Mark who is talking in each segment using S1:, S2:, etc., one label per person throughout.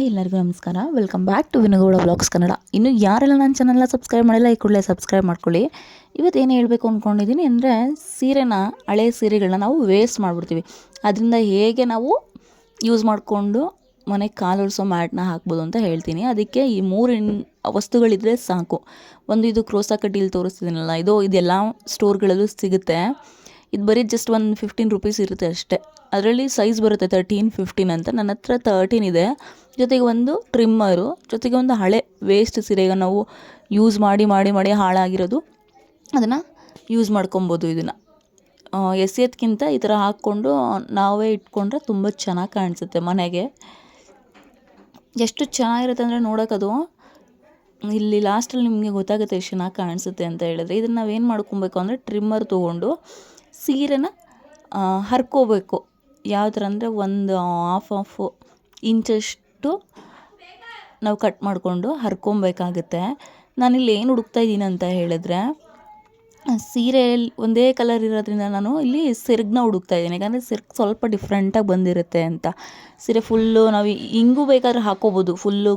S1: Hi ಎಲ್ಲರಿಗೂ ನಮಸ್ಕಾರ. Welcome back to Vinagowda blogs Kannada ಇನ್ನು ಯಾರೆಲ್ಲ ನನ್ನ ಚಾನಲ್ನ ಸಬ್ಸ್ಕ್ರೈಬ್ ಮಾಡಿಲ್ಲ, ಈ ಕೂಡಲೇ ಸಬ್ಸ್ಕ್ರೈಬ್ ಮಾಡ್ಕೊಳ್ಳಿ. ಇವತ್ತು ಏನು ಹೇಳಬೇಕು ಅಂದ್ಕೊಂಡಿದ್ದೀನಿ ಅಂದರೆ, ಸೀರೆನ, ಹಳೆ ಸೀರೆಗಳನ್ನ ನಾವು ವೇಸ್ಟ್ ಮಾಡಿಬಿಡ್ತೀವಿ. ಅದರಿಂದ ಹೇಗೆ ನಾವು ಯೂಸ್ ಮಾಡಿಕೊಂಡು ಮನೆಗೆ ಕಾಲೊರೆಸೋ ಮ್ಯಾಟ್ನ ಹಾಕ್ಬೋದು ಅಂತ ಹೇಳ್ತೀನಿ. ಅದಕ್ಕೆ ಈ ಮೂರು ವಸ್ತುಗಳಿದ್ರೆ ಸಾಕು. ಒಂದು ಇದು ಕ್ರೋಸಾ ಕಡ್ಡಿಲಿ ತೋರಿಸ್ತಿದ್ದೀನಲ್ಲ ಇದು ಇದೆಲ್ಲ ಸ್ಟೋರ್ಗಳಲ್ಲೂ ಸಿಗುತ್ತೆ. ಇದು ಬರೀ ಜಸ್ಟ್ ಒಂದು ಫಿಫ್ಟೀನ್ ರುಪೀಸ್ ಇರುತ್ತೆ ಅಷ್ಟೇ. ಅದರಲ್ಲಿ ಸೈಜ್ ಬರುತ್ತೆ ತರ್ಟೀನ್ ಫಿಫ್ಟೀನ್ ಅಂತ. ನನ್ನ ಹತ್ರ ತರ್ಟೀನ್ ಇದೆ. ಜೊತೆಗೆ ಒಂದು ಟ್ರಿಮ್ಮರು ಜೊತೆಗೆ ಒಂದು ಹಳೆ ವೇಸ್ಟ್ ಸೀರೆ ಈಗ ನಾವು ಯೂಸ್ ಮಾಡಿ ಮಾಡಿ ಮಾಡಿ ಹಾಳಾಗಿರೋದು. ಅದನ್ನು ಯೂಸ್ ಮಾಡ್ಕೊಬೋದು ಇದನ್ನು. ಎಸೆಯೋದ್ಕಿಂತ ಈ ಥರ ಹಾಕ್ಕೊಂಡು ನಾವೇ ಇಟ್ಕೊಂಡ್ರೆ ತುಂಬ ಚೆನ್ನಾಗಿ ಕಾಣಿಸುತ್ತೆ ಮನೆಗೆ. ಎಷ್ಟು ಚೆನ್ನಾಗಿರುತ್ತೆ ಅಂದರೆ ನೋಡೋಕ್ಕದು ಇಲ್ಲಿ ಲಾಸ್ಟಲ್ಲಿ ನಿಮಗೆ ಗೊತ್ತಾಗುತ್ತೆ ಎಷ್ಟು ಚೆನ್ನಾಗಿ ಕಾಣಿಸುತ್ತೆ ಅಂತ ಹೇಳಿದ್ರೆ. ಇದನ್ನು ನಾವೇನು ಮಾಡ್ಕೊಬೇಕು ಅಂದರೆ ಟ್ರಿಮ್ಮರ್ ತೊಗೊಂಡು ಸೀರೆನ ಹರ್ಕೋಬೇಕು. ಯಾವ ಥರ ಅಂದರೆ ಒಂದು ಹಾಫ್ ಆಫ್ ಇಂಚಷ್ಟು ನಾವು ಕಟ್ ಮಾಡಿಕೊಂಡು ಹರ್ಕೊಬೇಕಾಗುತ್ತೆ. ನಾನಿಲ್ಲಿ ಏನು ಹುಡುಕ್ತಾ ಇದ್ದೀನಿ ಅಂತ ಹೇಳಿದ್ರೆ ಸೀರೆಯಲ್ಲಿ ಒಂದೇ ಕಲರ್ ಇರೋದ್ರಿಂದ ನಾನು ಇಲ್ಲಿ ಸಿರ್ಗ್ನ ಹುಡುಕ್ತಾ ಇದ್ದೀನಿ. ಯಾಕಂದರೆ ಸಿರ್ಗ್ ಸ್ವಲ್ಪ ಡಿಫ್ರೆಂಟಾಗಿ ಬಂದಿರುತ್ತೆ ಅಂತ. ಸೀರೆ ಫುಲ್ಲು ನಾವು ಹಿಂಗೂ ಬೇಕಾದ್ರೆ ಹಾಕೋಬೋದು. ಫುಲ್ಲು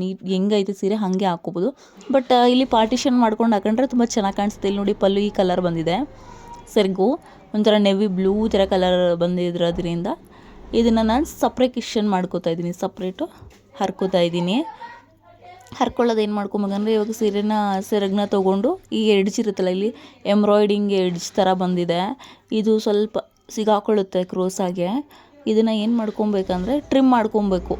S1: ನೀಟ್, ಹೆಂಗೈತೆ ಸೀರೆ ಹಾಗೆ ಹಾಕೋಬೋದು. ಬಟ್ ಇಲ್ಲಿ ಪಾರ್ಟಿಷನ್ ಮಾಡ್ಕೊಂಡು ಹಾಕೊಂಡ್ರೆ ತುಂಬ ಚೆನ್ನಾಗಿ ಕಾಣಿಸುತ್ತೆ. ಇಲ್ಲಿ ನೋಡಿ ಪಲ್ಲು ಈ ಕಲರ್ ಬಂದಿದೆ. ಸೆರಗು, ಒಂಥರ ನೆವಿ ಬ್ಲೂ ಥರ ಕಲರ್ ಬಂದಿರೋದ್ರಿಂದ ಇದನ್ನು ನಾನು ಸಪ್ರೇಕಿಷನ್ ಮಾಡ್ಕೋತಾ ಇದ್ದೀನಿ ಸಪ್ರೇಟು ಹರ್ಕೋತಾ ಇದ್ದೀನಿ. ಹರ್ಕೊಳ್ಳೋದು ಏನು ಮಾಡ್ಕೊಬೇಕಂದ್ರೆ ಇವಾಗ ಸೀರೆನ ಸೆರಗನ್ನ ತೊಗೊಂಡು ಈ ಎಡ್ಜ್ ಇರುತ್ತಲ್ಲ ಇಲ್ಲಿ ಎಂಬ್ರಾಯ್ಡಿಂಗ್ ಎಡ್ಜ್ ಥರ ಬಂದಿದೆ. ಇದು ಸ್ವಲ್ಪ ಸಿಗಾಕೊಳ್ಳುತ್ತೆ ಕ್ರೋಸಾಗೆ ಇದನ್ನು ಏನು ಮಾಡ್ಕೊಬೇಕಂದ್ರೆ ಟ್ರಿಮ್ ಮಾಡ್ಕೊಬೇಕು.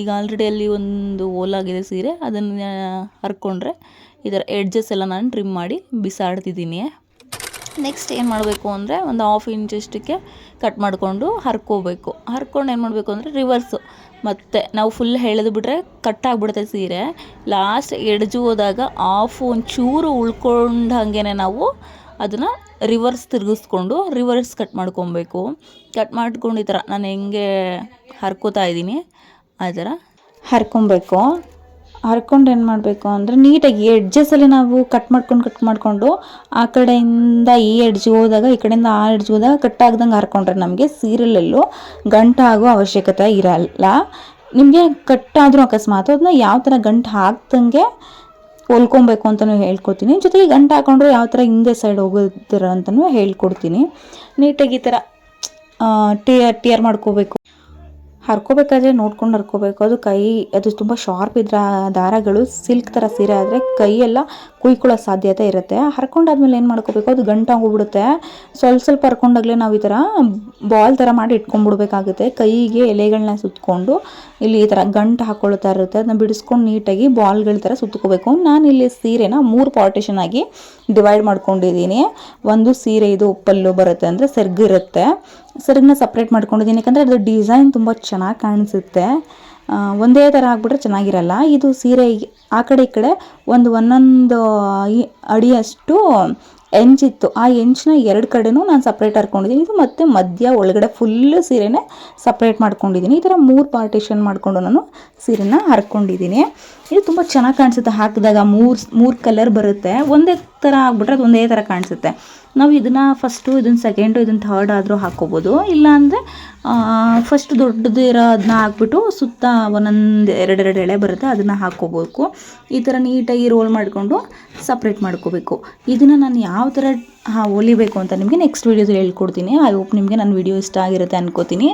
S1: ಈಗ ಆಲ್ರೆಡಿ ಅಲ್ಲಿ ಒಂದು ಓಲಾಗಿದೆ ಸೀರೆ, ಅದನ್ನು ಹರ್ಕೊಂಡ್ರೆ ಈ ಥರ ಎಡ್ಜಸ್ ಎಲ್ಲ ನಾನು ಟ್ರಿಮ್ ಮಾಡಿ ಬಿಸಾಡ್ತಿದ್ದೀನಿ. ನೆಕ್ಸ್ಟ್ ಏನು ಮಾಡಬೇಕು ಅಂದರೆ ಒಂದು ಹಾಫ್ ಇಂಚಷ್ಟಕ್ಕೆ ಕಟ್ ಮಾಡಿಕೊಂಡು ಹರ್ಕೋಬೇಕು. ಹರ್ಕೊಂಡು ಏನು ಮಾಡಬೇಕು ಅಂದರೆ ರಿವರ್ಸು ಮತ್ತು ನಾವು ಫುಲ್ ಎಳೆದು ಬಿಟ್ರೆ ಕಟ್ ಆಗಿಬಿಡುತ್ತೆ ಸೀರೆ. ಲಾಸ್ಟ್ ಎಡ್ಜು ಹೋದಾಗ ಆಫ್ ಒಂಚೂರು ಉಳ್ಕೊಂಡ ಹಾಗೇ ನಾವು ಅದನ್ನು ರಿವರ್ಸ್ ತಿರುಗಿಸ್ಕೊಂಡು ರಿವರ್ಸ್ ಕಟ್ ಮಾಡ್ಕೊಬೇಕು. ಕಟ್ ಮಾಡ್ಕೊಂಡು ಈ ಥರ ನಾನು ಹೆಂಗೆ ಹರ್ಕೋತಾ ಇದ್ದೀನಿ, ಆ ಥರ ಹರ್ಕೊಬೇಕು. ಹರ್ಕೊಂಡು ಏನು ಮಾಡಬೇಕು ಅಂದರೆ ನೀಟಾಗಿ ಎಡ್ಜಸಲ್ಲಿ ನಾವು ಕಟ್ ಮಾಡ್ಕೊಂಡು ಕಟ್ ಮಾಡಿಕೊಂಡು ಆ ಕಡೆಯಿಂದ ಈ ಎಡ್ಜ್ಗೆ ಹೋದಾಗ, ಈ ಕಡೆಯಿಂದ ಆ ಎಡ್ಜ್ಗೆ ಹೋದಾಗ ಕಟ್ ಆಗ್ದಂಗೆ ಹರ್ಕೊಂಡ್ರೆ ನಮಗೆ ಸೀರೆಲೆಲ್ಲೂ ಗಂಟು ಆಗೋ ಅವಶ್ಯಕತೆ ಇರಲ್ಲ. ನಿಮಗೆ ಕಟ್ಟಾದರೂ ಅಕಸ್ಮಾತ್ ಅದನ್ನ ಯಾವ ಥರ ಗಂಟು ಹಾಕ್ದಂಗೆ ಹೊಲ್ಕೊಬೇಕು ಅಂತಲೂ ಹೇಳ್ಕೊಡ್ತೀನಿ. ಜೊತೆಗೆ ಗಂಟು ಹಾಕೊಂಡ್ರೆ ಯಾವ ಥರ ಹಿಂದೆ ಸೈಡ್ ಹೋಗೋದಿರ ಅಂತಲೂ ಹೇಳ್ಕೊಡ್ತೀನಿ. ನೀಟಾಗಿ ಈ ಥರ ಟಿಯರ್ ಟಿಯರ್ ಮಾಡ್ಕೋಬೇಕು. ಹರ್ಕೋಬೇಕಾದ್ರೆ ನೋಡ್ಕೊಂಡು ಹರ್ಕೋಬೇಕು. ಅದು ಕೈ, ಅದು ತುಂಬ ಶಾರ್ಪ್ ಇದ್ರ ದಾರಗಳು ಸಿಲ್ಕ್ ಥರ ಸೀರೆ ಆದರೆ ಕೈಯೆಲ್ಲ ಕುಯ್ಕೊಳ್ಳೋ ಸಾಧ್ಯತೆ ಇರುತ್ತೆ. ಹರ್ಕೊಂಡಾದ್ಮೇಲೆ ಏನು ಮಾಡ್ಕೋಬೇಕು? ಅದು ಗಂಟಾಗೋಗ್ಬಿಡುತ್ತೆ ಸ್ವಲ್ಪ ಸ್ವಲ್ಪ ಹರ್ಕೊಂಡಾಗಲೇ ನಾವು ಈ ಥರ ಬಾಲ್ ಥರ ಮಾಡಿ ಇಟ್ಕೊಂಡ್ಬಿಡ್ಬೇಕಾಗುತ್ತೆ. ಕೈಗೆ ಎಲೆಗಳನ್ನ ಸುತ್ತಕೊಂಡು ಇಲ್ಲಿ ಈ ಥರ ಗಂಟು ಹಾಕ್ಕೊಳ್ತಾ ಇರುತ್ತೆ. ಅದನ್ನ ಬಿಡಿಸ್ಕೊಂಡು ನೀಟಾಗಿ ಬಾಲ್ಗಳ ಥರ ಸುತ್ತಕೋಬೇಕು ಇಲ್ಲಿ ಸೀರೆನ ಮೂರು ಪಾರ್ಟೇಷನ್ ಆಗಿ ಡಿವೈಡ್ ಮಾಡ್ಕೊಂಡಿದ್ದೀನಿ. ಒಂದು ಸೀರೆ ಇದು ಪಲ್ಲು ಬರುತ್ತೆ ಅಂದರೆ ಸೆರ್ಗಿರುತ್ತೆ ಸೆರಗನ್ನ ಸಪ್ರೇಟ್ ಮಾಡ್ಕೊಂಡಿದ್ದೀನಿ ಯಾಕಂದರೆ ಅದು ಡಿಸೈನ್ ತುಂಬ ಚೆನ್ನಾಗಿ ಕಾಣಿಸುತ್ತೆ. ಒಂದೇ ಥರ ಆಗ್ಬಿಟ್ರೆ ಚೆನ್ನಾಗಿರಲ್ಲ. ಇದು ಸೀರೆ ಆ ಕಡೆ ಈ ಕಡೆ ಒಂದು ಒಂದೊಂದು ಅಡಿಯಷ್ಟು ಎಂಚಿತ್ತು ಆ ಹೆಂಚನ್ನ ಎರಡು ಕಡೆನೂ ನಾನು ಸಪ್ರೇಟ್ ಹರ್ಕೊಂಡಿದ್ದೀನಿ ಇದು ಮತ್ತೆ ಮಧ್ಯ ಒಳಗಡೆ ಫುಲ್ಲು ಸೀರೆನೇ ಸಪ್ರೇಟ್ ಮಾಡ್ಕೊಂಡಿದ್ದೀನಿ ಈ ಥರ ಮೂರು ಪಾರ್ಟಿಷನ್ ಮಾಡಿಕೊಂಡು ನಾನು ಸೀರೆನ ಹರ್ಕೊಂಡಿದ್ದೀನಿ ಇದು ತುಂಬ ಚೆನ್ನಾಗಿ ಕಾಣಿಸುತ್ತೆ. ಹಾಕಿದಾಗ ಮೂರು ಮೂರು ಕಲರ್ ಬರುತ್ತೆ. ಒಂದೇ ಥರ ಆಗ್ಬಿಟ್ರೆ ಅದು ಒಂದೇ ಥರ ಕಾಣಿಸುತ್ತೆ. ನಾವು ಇದನ್ನು ಫಸ್ಟು ಇದನ್ನು ಸೆಕೆಂಡು ಇದನ್ನು ಥರ್ಡ್ ಆದರೂ ಹಾಕ್ಕೋಬೋದು. ಇಲ್ಲಾಂದರೆ ಫಸ್ಟ್ ದೊಡ್ಡದು ಇರೋ ಅದನ್ನ ಹಾಕ್ಬಿಟ್ಟು ಸುತ್ತ ಒಂದೊಂದು ಎರಡೆರಡು ಎಳೆ ಬರುತ್ತೆ, ಅದನ್ನು ಹಾಕ್ಕೋಬೇಕು. ಈ ಥರ ನೀಟಾಗಿ ರೋಲ್ ಮಾಡಿಕೊಂಡು ಸಪ್ರೇಟ್ ಮಾಡ್ಕೋಬೇಕು. ಇದನ್ನು ನಾನು ಯಾವ ಥರ, ಹಾಂ, ಹೊಲಿಬೇಕು ಅಂತ ನಿಮಗೆ ನೆಕ್ಸ್ಟ್ ವೀಡಿಯೋದಲ್ಲಿ ಹೇಳ್ಕೊಡ್ತೀನಿ. ಐ ಹೋಪ್ ನಿಮಗೆ ನನ್ನ ವಿಡಿಯೋ ಇಷ್ಟ ಆಗಿರುತ್ತೆ ಅನ್ಕೋತೀನಿ.